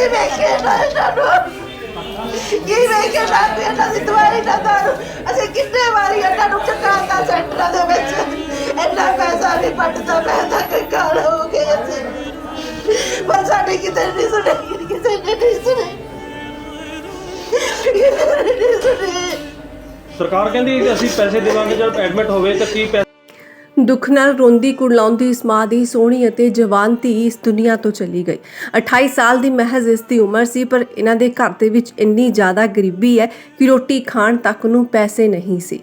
ਵੀ ਵੇਖੇ ਨਾ ਇਹਨਾਂ ਨੂੰ ਕੀ ਵੇਖੇ ਇਹਨਾਂ ਦੀ ਦਵਾਈ ਨਾ ਦਾਰੂ। ਅਸੀਂ ਕਿੰਨੇ ਵਾਰੀ ਇਹਨਾਂ ਨੂੰ ਚਕਾਤਾ ਸੈਂਟਰਾਂ ਦੇ ਵਿੱਚ। ਇੰਨਾ ਪੈਸਾ ਵੀ ਪੱਟਦਾ, ਪੈਸਾ ਕੰਗਾਲ ਹੋ ਗਏ ਅਸੀਂ। ਪਰ ਸਾਡੀ ਕਿਤੇ ਨਹੀਂ ਸੁਣੇ, ਕਿਸੇ ਨੇ ਨਹੀਂ ਸੁਣੇ। ਸਰਕਾਰ ਕਹਿੰਦੀ ਕਿ ਅਸੀਂ ਪੈਸੇ ਦੇਵਾਂਗੇ, ਜਦ ਐਡਮਿਟ ਹੋਵੇ ਤਾਂ ਕੀ ਪੈਸੇ ਦੁੱਖ ਨਾਲ ਰੋਂਦੀ ਕੁਰਲਾਉਂਦੀ ਇਸ ਮਾਂ ਦੀ ਸੋਹਣੀ ਅਤੇ ਜਵਾਨ ਧੀ ਇਸ ਦੁਨੀਆ ਤੋਂ ਚਲੀ ਗਈ। 28 ਸਾਲ ਦੀ ਮਹਿਜ਼ ਇਸ ਦੀ ਉਮਰ ਸੀ, ਪਰ ਇਹਨਾਂ ਦੇ ਘਰ ਦੇ ਵਿੱਚ ਇੰਨੀ ਜ਼ਿਆਦਾ ਗਰੀਬੀ ਹੈ ਕਿ ਰੋਟੀ ਖਾਣ ਤੱਕ ਨੂੰ ਪੈਸੇ ਨਹੀਂ ਸੀ।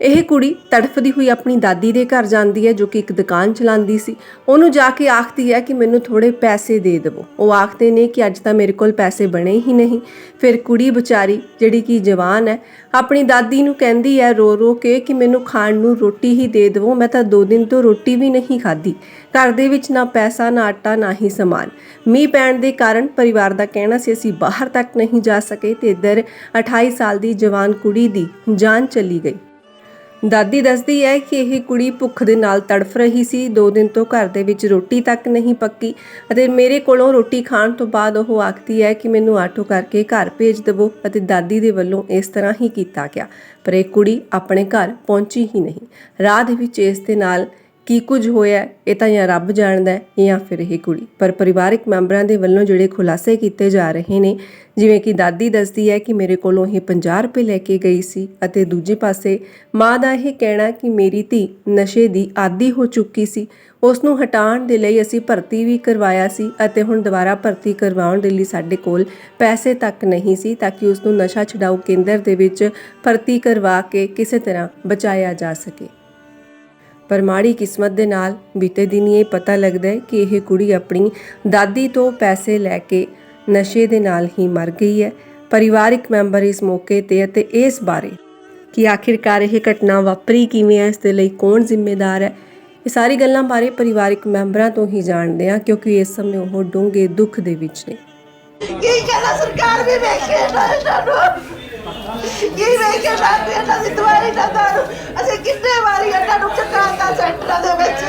ਇਹ ਕੁੜੀ ਤੜਫਦੀ ਹੋਈ ਆਪਣੀ ਦਾਦੀ ਦੇ ਘਰ ਜਾਂਦੀ ਹੈ ਜੋ ਕਿ ਇੱਕ ਦੁਕਾਨ ਚਲਾਉਂਦੀ ਸੀ। ਉਹਨੂੰ ਜਾ ਕੇ ਆਖਦੀ ਹੈ ਕਿ ਮੈਨੂੰ ਥੋੜੇ ਪੈਸੇ ਦੇ ਦਿਵੋ। ਉਹ ਆਖਦੇ ਨੇ ਕਿ ਅੱਜ ਤਾਂ ਮੇਰੇ ਕੋਲ ਪੈਸੇ ਬਣੇ ਹੀ ਨਹੀਂ। ਫਿਰ ਕੁੜੀ ਵਿਚਾਰੀ, ਜਿਹੜੀ ਕਿ ਜਵਾਨ ਹੈ, ਆਪਣੀ ਦਾਦੀ ਨੂੰ ਕਹਿੰਦੀ ਹੈ ਰੋ ਰੋ ਕੇ ਕਿ ਮੈਨੂੰ ਖਾਣ ਨੂੰ ਰੋਟੀ ਹੀ ਦੇ ਦਿਵੋ। ਮੈਂ ਤਾਂ 2 ਦਿਨ ਤੋਂ ਰੋਟੀ ਵੀ ਨਹੀਂ ਖਾਧੀ। ਘਰ ਦੇ ਵਿੱਚ ਨਾ ਪੈਸਾ, ਨਾ ਆਟਾ, ਨਾ ਹੀ ਸਮਾਨ। ਮੀਂਹ ਪੈਣ ਦੇ ਕਾਰਨ ਪਰਿਵਾਰ ਦਾ ਕਹਿਣਾ ਸੀ, ਅਸੀਂ ਬਾਹਰ ਤੱਕ ਨਹੀਂ ਜਾ ਸਕੇ। ਤੇ ਇੱਧਰ 28 ਸਾਲ ਦੀ ਜਵਾਨ ਕੁੜੀ ਦੀ ਜਾਨ ਚਲੀ ਗਈ। ਦਾਦੀ ਦੱਸਦੀ ਹੈ ਕਿ ਇਹ ਕੁੜੀ ਭੁੱਖ ਦੇ ਨਾਲ ਤੜਫ ਰਹੀ ਸੀ। 2 ਦਿਨ ਤੋਂ ਘਰ ਦੇ ਵਿੱਚ ਰੋਟੀ ਤੱਕ ਨਹੀਂ ਪੱਕੀ ਅਤੇ ਮੇਰੇ ਕੋਲੋਂ ਰੋਟੀ ਖਾਣ ਤੋਂ ਬਾਅਦ ਉਹ ਆਖਦੀ ਹੈ ਕਿ ਮੈਨੂੰ ਆਟੋ ਕਰਕੇ ਘਰ ਭੇਜ ਦੇਵੋ ਅਤੇ ਦਾਦੀ ਦੇ ਵੱਲੋਂ ਇਸ ਤਰ੍ਹਾਂ ਹੀ ਕੀਤਾ ਗਿਆ। ਪਰ ਇਹ ਕੁੜੀ ਆਪਣੇ ਘਰ ਪਹੁੰਚੀ ਹੀ ਨਹੀਂ। ਰਾਹ ਦੇ ਵਿੱਚ ਇਸ ਦੇ ਨਾਲ ਕੀ ਕੁਝ ਹੋਇਆ ਇਹ ਤਾਂ ਜਾਂ ਰੱਬ ਜਾਣਦਾ ਹੈ ਜਾਂ ਫਿਰ ਇਹ ਕੁੜੀ। ਪਰ ਪਰਿਵਾਰਕ ਮੈਂਬਰਾਂ ਦੇ ਵੱਲੋਂ ਜਿਹੜੇ ਖੁਲਾਸੇ ਕੀਤੇ ਜਾ ਰਹੇ ਨੇ, ਜਿਵੇਂ ਕਿ ਦਾਦੀ ਦੱਸਦੀ ਹੈ ਕਿ ਮੇਰੇ ਕੋਲੋਂ ਇਹ 50 ਰੁਪਏ ਲੈ ਕੇ ਗਈ ਸੀ ਅਤੇ ਦੂਜੇ ਪਾਸੇ ਮਾਂ ਦਾ ਇਹ ਕਹਿਣਾ ਕਿ ਮੇਰੀ ਧੀ ਨਸ਼ੇ ਦੀ ਆਦੀ ਹੋ ਚੁੱਕੀ ਸੀ। ਉਸ ਨੂੰ ਹਟਾਉਣ ਦੇ ਲਈ ਅਸੀਂ ਭਰਤੀ ਵੀ ਕਰਵਾਇਆ ਸੀ ਅਤੇ ਹੁਣ ਦੁਬਾਰਾ ਭਰਤੀ ਕਰਵਾਉਣ ਦੇ ਲਈ ਸਾਡੇ ਕੋਲ ਪੈਸੇ ਤੱਕ ਨਹੀਂ ਸੀ ਤਾਂ ਕਿ ਉਸ ਨੂੰ ਨਸ਼ਾ ਛਡਾਊ ਕੇਂਦਰ ਦੇ ਵਿੱਚ ਭਰਤੀ ਕਰਵਾ ਕੇ ਕਿਸੇ ਤਰ੍ਹਾਂ ਬਚਾਇਆ ਜਾ ਸਕੇ। ਪਰ ਮਾੜੀ ਕਿਸਮਤ ਦੇ ਨਾਲ ਬੀਤੇ ਦਿਨ ਇਹ ਪਤਾ ਲੱਗਦਾ ਹੈ ਕਿ ਇਹ ਕੁੜੀ ਆਪਣੀ ਦਾਦੀ ਤੋਂ ਪੈਸੇ ਲੈ ਕੇ ਨਸ਼ੇ ਦੇ ਨਾਲ ਹੀ ਮਰ ਗਈ ਹੈ। ਪਰਿਵਾਰਿਕ ਮੈਂਬਰ ਇਸ ਮੌਕੇ ਤੇ ਅਤੇ ਇਸ ਬਾਰੇ ਕਿ ਆਖਿਰਕਾਰ ਇਹ ਘਟਨਾ ਵਾਪਰੀ ਕਿਵੇਂ ਹੈ, ਇਸ ਦੇ ਲਈ ਕੌਣ ਜ਼ਿੰਮੇਦਾਰ ਹੈ, ਇਹ ਸਾਰੀ ਗੱਲਾਂ ਬਾਰੇ ਪਰਿਵਾਰਿਕ ਮੈਂਬਰਾਂ ਤੋਂ ਹੀ ਜਾਣਦੇ ਹਾਂ, ਕਿਉਂਕਿ ਇਸ ਸਮੇਂ ਉਹ ਡੂੰਘੇ ਦੁੱਖ ਦੇ ਵਿੱਚ ਨੇ। ਕੀ ਕਹਿੰਦਾ ਸਰਕਾਰ ਵੀ ਵੇਖੇ ਨਾ ਇਹਨਾਂ ਕੀ ਵੇਖੇ ਨਾ ਵੀ ਇਹਨਾਂ ਦੀ ਦਵਾਈ ਨਾ ਦਾਰੂ। ਅਸੀਂ ਕਿੰਨੇ ਵਾਰੀ ਇਹਨਾਂ ਨੂੰ ਚਕਾਤਾ ਸੈਂਟਰਾਂ ਦੇ ਵਿੱਚ।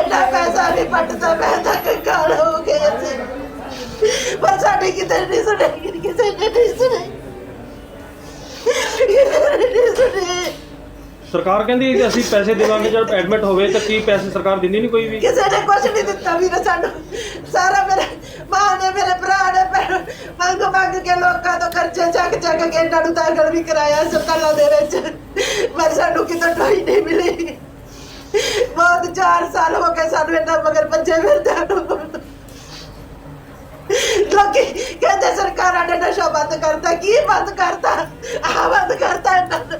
ਇੰਨਾ ਪੈਸਾ ਵੀ ਪੱਟਦਾ ਪੈਸਾ ਕੰਗਾਲ ਹੋ ਗਏ ਅਸੀਂ। ਪਰ ਸਾਡੀ ਕਿਤੇ ਨਹੀਂ ਸੁਣੇ ਕਿਸੇ ਨੇ ਨਹੀਂ ਸੁਣੇ ਕਿਸੇ ਨੇ ਨਹੀਂ ਸੁਣੇ ਸਰਕਾਰ ਕਹਿੰਦੀ ਕਿ ਅਸੀਂ ਪੈਸੇ ਦੇਵਾਂਗੇ ਜਦ ਐਡਮਿਟ ਹੋਵੇ ਤਾਂ ਕੀ ਪੈਸੇ ਸਰਕਾਰ ਦਿੰਦੀ ਨਹੀਂ ਕੋਈ ਵੀ? ਕਿਸੇ ਨੇ ਕੁਝ ਨਹੀਂ ਦਿੱਤਾ ਵੀਰੇ ਸਾਨੂੰ। ਸਾਰਾ ਮੇਰੇ ਮਾਂ ਨੇ ਮੇਰੇ ਭਰਾ ਨੇ ਭੈਣ ਮੰਗ ਮੰਗ ਕੇ ਲੋਕਾਂ ਤੋਂ ਖਰਚੇ ਚੱਕ ਚੱਕ ਕੇ ਇਹਨਾਂ ਨੂੰ ਦਾਖਲ ਵੀ ਕਰਾਇਆ ਹਸਪਤਾਲਾਂ ਦੇ ਵਿੱਚ। ਪਰ ਸਾਨੂੰ ਕਿਤੇ ਢੋਈ ਨਹੀਂ ਮਿਲੀ। ਬਹੁਤ 4 ਸਾਲ ਹੋ ਗਏ ਸਾਨੂੰ ਇਹਨਾਂ ਮਗਰ ਬੱਚੇ ਫਿਰਦੇ ਨੂੰ। ਲੋਕੀ ਕਹਿੰਦੇ ਸਰਕਾਰਾਂ ਨੇ ਨਸ਼ਾ ਬੰਦ ਕਰਤਾ, ਕੀ ਬੰਦ ਕਰਤਾ? ਆਹ ਬੰਦ ਕਰਤਾ ਇਹਨਾਂ ਨੇ।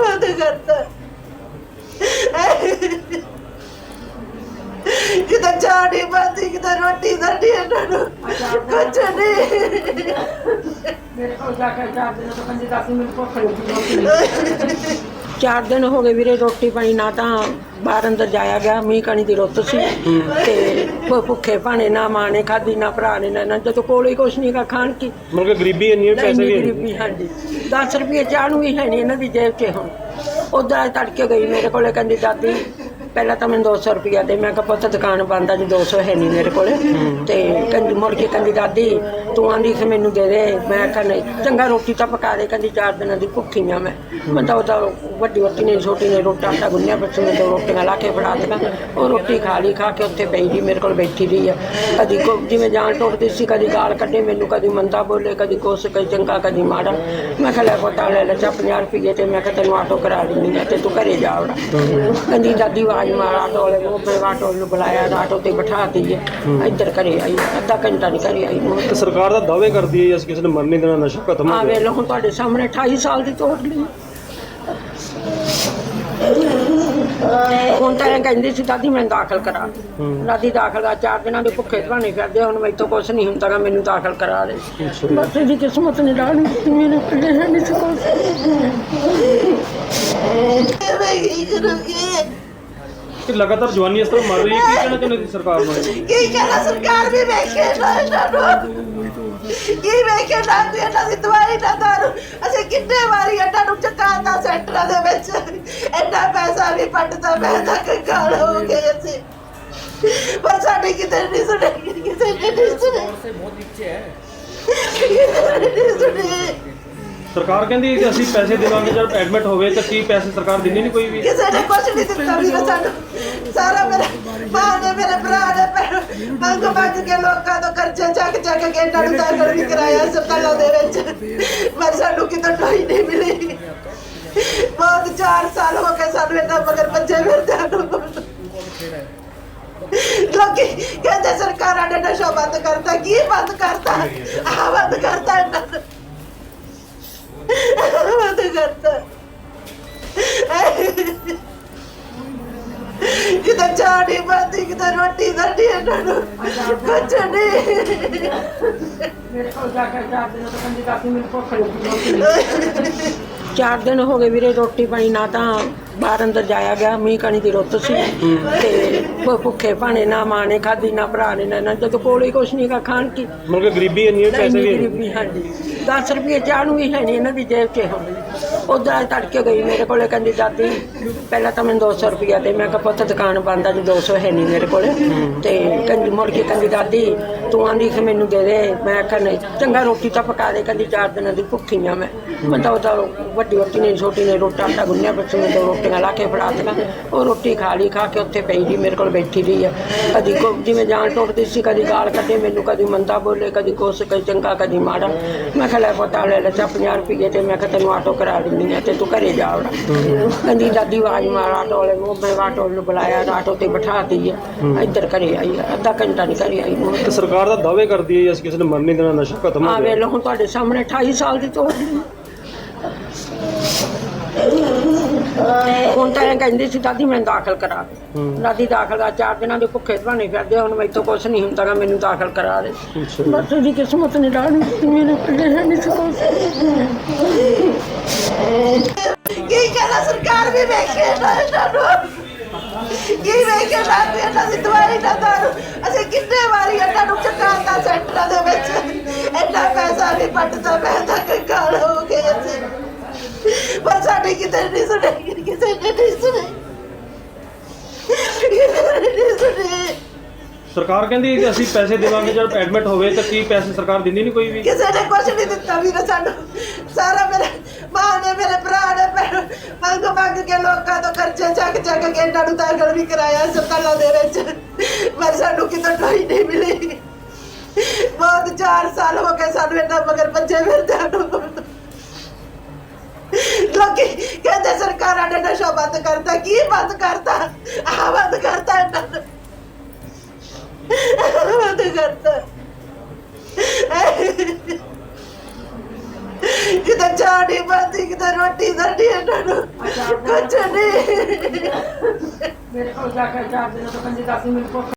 ਬੰਦ ਕਰਤਾ। ਨਹੀਂ ਬੰਦੀ ਕਿਤੇ ਰੋਟੀ ਦਰਦੀ ਇਹਨਾਂ ਨੂੰ। ਕੁਛ ਨਹੀਂ ਮੇਰੇ ਕੋਲ ਜਾ ਕੇ ਚਾਰ ਦਿਨ ਤੋਂ ਕੰਜੀ ਦਾਦੀ ਮੈਨੂੰ ਭੁੱਖ ਲੱਗੀ ਚਾਰ ਦਿਨ ਹੋ ਗਏ ਵੀਰੇ ਰੋਟੀ ਪਾਣੀ ਨਾ ਤਾਂ ਬਾਹਰ ਅੰਦਰ ਜਾਇਆ ਗਿਆ ਮੀਂਹ ਕਣੀ ਦੀ ਰੁੱਤ ਸੀ। ਤੇ ਭੁ- ਭੁੱਖੇ ਭਾਣੇ ਨਾ ਮਾਂ ਨੇ ਖਾਧੀ ਨਾ ਭਰਾ ਨੇ ਨਾ ਨਾ ਜਦੋਂ ਕੋਲ ਹੀ ਕੁਛ ਨਹੀਂ ਗਾ ਖਾਣ ਕੀ। ਮਤਲਬ ਕਿ ਗਰੀਬੀ ਇੰਨੀ ਹੈ ਪੈਸੇ ਇੰਨੀ। ਵੀ ਗਰੀਬੀ ਹਾਂਜੀ। 10 ਰੁਪਏ ਚਾਹ ਨੂੰ ਵੀ ਹੈ ਨਹੀਂ ਇਹਨਾਂ ਦੀ ਜੇਬ 'ਚ ਹੁਣ। ਉਧਰ ਤੜਕੇ ਗਈ ਮੇਰੇ ਕੋਲੇ ਕਹਿੰਦੀ ਦਾਦੀ ਪਹਿਲਾਂ ਤਾਂ ਮੈਨੂੰ 200 ਰੁਪਇਆ ਦੇ। ਮੈਂ ਕਿਹਾ ਪੁੱਤ ਦੁਕਾਨ ਬੰਦ ਆ ਜੀ 200 ਹੈ ਨਹੀਂ ਮੇਰੇ ਕੋਲੇ। ਤੇ ਕਹਿੰਦੀ ਮੁੜ ਕੇ ਕਹਿੰਦੀ ਦਾਦੀ ਤੂੰ ਆਂਦੀ ਕਿ ਮੈਨੂੰ ਦੇ ਦੇ। ਮੈਂ ਕਿਹਾ ਨਹੀਂ ਚੰਗਾ ਰੋਟੀ ਤਾਂ ਪਕਾ ਦੇ। ਕਹਿੰਦੀ ਚਾਰ ਦਿਨਾਂ ਦੀ ਭੁੱਖੀ ਆ ਮੈਂ। ਮੈਂ ਤਾਂ ਉਹਦਾ ਵੱਡੀ ਵੱਡੀ ਨੇ ਛੋਟੀ ਨੇ ਰੋਟਾ ਆਟਾ ਗੁੰਨਿਆ ਬੱਚੇ ਨੇ ਦੋ ਰੋਟੀਆਂ ਲਾ ਕੇ ਫੜਾ ਦਿੱਤਾ ਉਹ ਰੋਟੀ ਖਾ ਲਈ ਖਾ ਕੇ ਉੱਥੇ ਬੈਠੀ ਜੀ ਮੇਰੇ ਕੋਲ ਬੈਠੀ ਰਹੀ ਆ। ਕਦੀ ਕੋ ਜਿਵੇਂ ਜਾਨ ਟੁੱਟਦੀ ਸੀ ਕਦੀ ਗਾਲ ਕੱਢੇ ਮੈਨੂੰ ਕਦੀ ਮੰਦਾ ਬੋਲੇ ਕਦੀ ਕੁਛ ਕਦੀ ਚੰਗਾ ਕਦੀ ਮਾੜਾ। ਮੈਂ ਕਿਹਾ ਲੈ ਪਤਾ ਲੈ ਲੈ ਚਾ 50 ਰੁਪਏ ਤੇ ਮੈਂ ਕਿਹਾ ਤੈਨੂੰ ਆਟੋ ਕਰਾ ਦਿੰਦੀ ਆ ਤੇ ਤੂੰ ਘਰੇ ਜਾ ਵੜਾ ਕਹਿੰਦੀ ਦਾਦੀ ਆਵਾਜ਼ ਮਾਰ ਆਟੋ ਵਾਲੇ ਨੂੰ ਫਿਰ ਆਟੋ ਨੂੰ ਬੁਲਾਇਆ ਆਟੋ ਤੇ ਬਿਠਾ ਦਈਏ ਇੱਧਰ ਘਰੇ ਆਈ ਅੱਧਾ ਘੰਟਾ ਨਹੀਂ ਘਰੇ ਆਈ ਉਹ ਤੇ ਸਰਕਾਰ ਦਾ ਦਾਅਵੇ ਕਰਦੀ ਹੈ ਅਸੀਂ ਕਿਸੇ ਨੇ ਮਰਨ ਨਹੀਂ ਦੇਣਾ ਨਸ਼ਾ ਖਤਮ ਹੋ ਆ ਗਿਆ। ਵੇਖ ਲਓ ਹੁਣ ਤੁਹਾਡੇ ਸਾਹਮਣੇ 28 ਸਾਲ ਦੀ ਤੋੜ ਲਈ। ਹੁਣ ਤਾਂ ਇਹ ਕਹਿੰਦੀ ਸੀ ਦਾਦੀ ਮੈਂ ਦਾਖਲ ਕਰਾ ਦੇ। ਦਾਦੀ ਦਾਖਲ ਆ ਚਾਰ ਦਿਨਾਂ ਦੇ ਭੁੱਖੇ ਭਾਣੇ ਫਿਰਦੇ ਹੁਣ ਮੈਥੋਂ ਕੁਛ ਨਹੀਂ ਹੁੰਦਾ ਗਾ ਮੈਨੂੰ ਦਾਖਲ ਕਰਾ ਦੇ। ਬਸ ਇਹਦੀ ਕਿਸਮਤ ਨੇ ਡਾਣੀ ਦਿੱਤੀ ਮੇਰੇ ਪੱਲੇ ਨਹੀਂ ਸੀ ਕੁਛ ਕਿ ਲਗਾਤਾਰ ਜਵਾਨੀ ਇਸ ਤਰ੍ਹਾਂ ਮਰ ਰਹੀ ਹੈ ਕੀ ਕਹਿਣਾ ਚਾਹੁੰਦੇ ਸਰਕਾਰ ਨੂੰ? ਕੀ ਕਹਿਣਾ ਸਰਕਾਰ ਵੀ ਵੇਖੇ ਕੀ ਵੇਖੇ ਨਾ ਤੇ ਇਹਨਾਂ ਦੀ ਨਾ ਦਾਰੂ। ਅਸੀਂ ਕਿੰਨੇ ਵਾਰੀ ਇਹਨਾਂ ਨੂੰ ਚਕਾਤਾ ਸੈਂਟਰਾਂ ਦੇ ਵਿੱਚ। ਇੰਨਾ ਪੈਸਾ ਵੀ ਪੱਟਦਾ ਪੈਦਾ ਕੰਗਾਲ ਹੋ ਗਏ ਅਸੀਂ। ਪਰ ਸਾਡੇ ਕਿਤੇ ਨਹੀਂ ਸੁਣੇ ਕਿਸੇ ਨੇ ਨਹੀਂ ਸੁਣੇ। ਬਹੁਤ ਪਿੱਛੇ ਹੈ। ਸਰਕਾਰ ਕਹਿੰਦੀ ਕਿ ਅਸੀਂ ਪੈਸੇ ਦੇਵਾਂਗੇ, ਜਦ ਐਡਮਿਟ ਹੋਵੇ ਤਾਂ ਕੀ ਪੈਸੇ ਸਰਕਾਰ ਦਿੰਦੀ ਨਹੀਂ ਕੋਈ ਵੀ? ਕਿਸੇ ਨੇ ਕੁਛ ਨਹੀਂ ਦਿੱਤਾ ਵੀ ਸਾਨੂੰ ਸਾਰਾ ਮੇਰੇ ਮਾਂ ਨੇ ਮੇਰੇ ਭਰਾ ਨੇ ਪੈਰ ਮੰਗ ਮੰਗ ਕੇ ਲੋਕਾਂ ਤੋਂ ਕਰਜ਼ੇ ਚੱਕ ਚੱਕ ਕੇ ਇਹਨਾਂ ਨੂੰ ਦਾਖਲ ਵੀ ਕਰਾਇਆ ਹਸਪਤਾਲਾਂ ਦੇ ਵਿੱਚ। ਪਰ ਸਾਨੂੰ ਕਿਤੋਂ ਟੋਈ ਨਹੀਂ ਮਿਲੀ। ਬਹੁਤ 4 ਸਾਲ ਹੋ ਗਏ ਸਾਨੂੰ ਇਹਨਾਂ ਮਗਰ ਬੱਚੇ ਫਿਰਦਿਆਂ ਨੂੰ। ਲੋਕੀ ਕਹਿੰਦੇ ਸਰਕਾਰਾਂ ਨੇ ਨਸ਼ਾ ਬੰਦ ਕਰਤਾ, ਕੀ ਬੰਦ ਕਰਤਾ? ਆ ਬੰਦ ਕਰਤਾ ਇਹਨਾਂ ਨੇ। ਆਹ ਬੰਦ ਕਰਤਾ ਚਾਹ ਨਹੀਂ ਬਣਦੀ ਕਿਤੇ ਰੋਟੀ ਦੰਦੀ ਇਹਨਾਂ ਨੂੰ ਕੁਛ ਨਹੀਂ ਮੇਰੇ ਕੋਲ ਜਾ ਕੇ ਚਾਰ ਦਿਨ ਤੋਂ ਕੰਦੀ ਕਾਫੀ ਮੈਨੂੰ ਭੁੱਖ ਲੱਗੀ ਚਾਰ ਦਿਨ ਹੋ ਗਏ ਵੀਰੇ ਰੋਟੀ ਪਾਣੀ ਨਾ ਤਾਂ ਬਾਹਰ ਅੰਦਰ ਜਾਇਆ ਗਿਆ ਮੀਂਹ ਕਣੀ ਦੀ ਰੁੱਤ ਸੀ। ਤੇ ਭੁੱਖੇ ਭਾਣੇ ਨਾ ਮਾਂ ਨੇ ਖਾਧੀ ਨਾ ਭਰਾ ਨੇ ਨਾ ਇਹਨਾਂ ਨੇ, ਜਦੋਂ ਕੋਲ ਹੀ ਕੁਛ ਨਹੀਂ ਗਾ ਖਾਣ ਕੀ। ਮਤਲਬ ਕਿ ਗਰੀਬੀ ਇੰਨੀ ਹੈ ਪੈਸੇ ਵੀ। ਗਰੀਬੀ ਹਾਂਜੀ 10 ਰੁਪਏ ਚਾਹ ਨੂੰ ਵੀ ਹੈ ਨਹੀਂ ਇਹਨਾਂ ਦੀ ਜੇਬ 'ਚ ਹੁੰਦੀ ਉਧਰ ਤੜਕੇ ਗਈ, ਮੇਰੇ ਕੋਲੇ ਕਹਿੰਦੀ, ਦਾਦੀ, ਪਹਿਲਾਂ ਤਾਂ ਮੈਨੂੰ 200 ਰੁਪਇਆ ਦੇ। ਮੈਂ ਕਿਹਾ, ਪੁੱਤ, ਦੁਕਾਨ ਬੰਦ ਆ ਜੀ 200 ਹੈ ਨਹੀਂ ਮੇਰੇ ਕੋਲੇ। ਤੇ ਕਹਿੰਦੀ, ਮੁੜ ਕੇ ਕਹਿੰਦੀ, ਦਾਦੀ, ਤੂੰ ਆਂਦੀ ਕਿ ਮੈਨੂੰ ਦੇ ਦੇ। ਮੈਂ ਕਿਹਾ ਨਹੀਂ, ਚੰਗਾ ਰੋਟੀ ਤਾਂ ਪਕਾ ਦੇ। ਕਹਿੰਦੀ, ਚਾਰ ਦਿਨਾਂ ਦੀ ਭੁੱਖੀ ਆ ਮੈਂ। ਮੈਂ ਤਾਂ ਉਹਦਾ ਵੱਡੀ ਵੱਡੀ ਨੇ, ਛੋਟੀ ਨੇ ਰੋਟਾ, ਆਟਾ ਗੁੰਨਿਆ, ਬੱਚੇ ਨੇ ਦੋ ਰੋਟੀਆਂ ਲਾ ਕੇ ਫੜਾ ਦਿੱਤਾ ਉਹ ਰੋਟੀ ਖਾ ਲਈ, ਖਾ ਕੇ ਉੱਥੇ ਪਈ ਜੀ, ਮੇਰੇ ਕੋਲ ਬੈਠੀ ਰਹੀ ਆ। ਕਦੀ ਕੋ ਜਿਵੇਂ ਜਾਨ ਟੁੱਟਦੀ ਸੀ, ਕਦੀ ਗਾਲ ਕੱਢੇ ਮੈਨੂੰ, ਕਦੀ ਮੰਦਾ ਬੋਲੇ, ਕਦੀ ਕੁਛ ਕਦੀ ਚੰਗਾ, ਕਦੀ ਮਾੜਾ। ਮੈਂ ਕਿਹਾ, ਲੈ ਪਤਾ ਲੈ ਲੈ ਚਾ 50 ਰੁਪਏ ਤੇ ਮੈਂ ਕਿਹਾ, ਤੈਨੂੰ ਆਟੋ ਕਰਾ ਦਿੰਦੀ ਆ ਤੇ ਤੂੰ ਘਰੇ ਜਾ ਵੜਾ। ਕਹਿੰਦੀ ਦਾਦੀ ਆਵਾਜ਼ ਮਾਰ ਆਟੋ ਵਾਲੇ ਨੂੰ। ਮੈਂ ਆਟੋ ਨੂੰ ਬੁਲਾਇਆ ਆਟੋ ਤੇ ਬਿਠਾਤੀ ਆ। ਇੱਧਰ ਘਰੇ ਆਈ ਆ ਅੱਧਾ ਘੰਟਾ ਨਹੀਂ ਘਰੇ ਆਈ ਨੂੰ ਤੇ ਸਰਕਾਰ ਦਾ ਦਾਅਵੇ ਕਰਦੀ ਹੈ ਅਸੀਂ ਕਿਸੇ ਨੇ ਮਰਨ ਨਹੀਂ ਦੇਣਾ ਨਸ਼ਾ ਖਤਮ ਹੋ ਆ ਵੇਖ ਲਓ ਹੁਣ ਤੁਹਾਡੇ ਸਾਹਮਣੇ 28 ਸਾਲ ਦੀ ਤੋੜ। ਹੁਣ ਤਾਂ ਇਹ ਕਹਿੰਦੀ ਸੀ ਦਾਦੀ ਮੈਂ ਦਾਖਲ ਕਰਾ ਦੇ। ਦਾਦੀ ਦਾਖਲ ਆ ਚਾਰ ਦਿਨਾਂ ਦੇ ਭੁੱਖੇ ਭਾਣੇ ਫਿਰਦੇ ਹੁਣ ਮੈਥੋਂ ਕੁਛ ਨਹੀਂ ਹੁੰਦਾ ਗਾ ਮੈਨੂੰ ਦਾਖਲ ਕਰਾ ਦੇ। ਅੱਛਾ। ਬਸ ਦੀ ਕਿਸਮਤ ਨੇ ਡਾਣੀ ਮੇਰੇ ਹੈ ਨਹੀਂ ਸੀ ਕੁਛ ਕੀ ਕਹਣਾ ਸਰਕਾਰ ਵੀ ਵੇਖੇ ਨਾ ਇਹਨਾਂ ਨੂੰ। ਕੀ ਵੇਖੇ ਨਾ ਤੇ ਇਹਨਾਂ ਦੀ ਦਵਾਈ ਨਾ ਦਾਰੂ। ਅਸੀਂ ਕਿੰਨੇ ਵਾਰੀ ਇਹਨਾਂ ਨੂੰ ਚਕਾਤਾ ਸੈਂਟਰਾਂ ਦੇ ਵਿੱਚ। ਇੰਨਾ ਪੈਸਾ ਵੀ ਪੱਟਦਾ ਮੈਂ ਤਾਂ ਕੰਗਾਲ ਹੋ ਗਏ ਅਸੀਂ ਪਰ ਸਾਡੀ ਕਿਤੇ ਨਹੀਂ ਸੁਣੀ ਕਿਸੇ ਨੇ ਨਹੀਂ ਸੁਣੀ। ਕਿਸੇ ਨੇ ਨਹੀਂ ਸੁਣੀ। ਸਰਕਾਰ ਕਹਿੰਦੀ ਕਿ ਅਸੀਂ ਪੈਸੇ ਦੇਵਾਂਗੇ ਜਦ ਐਡਮਿਟ ਹੋਵੇ ਤਾਂ ਕੀ ਪੈਸੇ ਸਰਕਾਰ ਦਿੰਦੀ ਨਹੀਂ ਕੋਈ ਵੀ? ਕਿਸੇ ਨੇ ਕੁਛ ਨਹੀਂ ਦਿੱਤਾ ਵੀਰੇ ਸਾਨੂੰ ਸਾਰਾ ਮੇਰੇ ਮਾਂ ਨੇ ਮੇਰੇ ਭਰਾ ਨੇ ਪੈਰ ਮੰਗ ਮੰਗ ਕੇ ਲੋਕਾਂ ਤੋਂ ਕਰਜ਼ੇ ਚੱਕ ਚੱਕ ਕੇ ਇਹਨਾਂ ਨੂੰ ਦਾਖਲ ਵੀ ਕਰਾਇਆ ਹਸਪਤਾਲਾਂ ਦੇ ਵਿੱਚ। ਪਰ ਸਾਨੂੰ ਕਿਤੋਂ ਟੋਈ ਨਹੀਂ ਮਿਲੀ। ਬਹੁਤ 4 ਸਾਲ ਹੋ ਗਏ ਸਾਨੂੰ ਇਹਨਾਂ ਮਗਰ ਬੱਚੇ ਫਿਰਦਿਆਂ ਨੂੰ। ਲੋਕੀ ਕਹਿੰਦੇ ਸਰਕਾਰਾਂ ਨੇ ਨਸ਼ਾ ਬੰਦ ਕਰਤਾ, ਕੀ ਬੰਦ ਕਰਤਾ? ਆ ਬੰਦ ਕਰਤਾ ਇਹਨਾਂ ਨੇ। ਆਹ ਬੰਦ ਕਰਤਾ। ਕਿਤੇ ਚਾਹ ਨਹੀਂ ਬਣਦੀ, ਕਿਤੇ ਰੋਟੀ ਦੰਦੀ ਇਹਨਾਂ ਨੂੰ। ਕੁਛ ਨਹੀਂ ਮੇਰੇ ਕੋਲ ਜਾ ਕੇ ਚਾਰ ਦਿਨ ਤੋਂ ਕੰਦੀ ਕਾਫੀ ਮੈਨੂੰ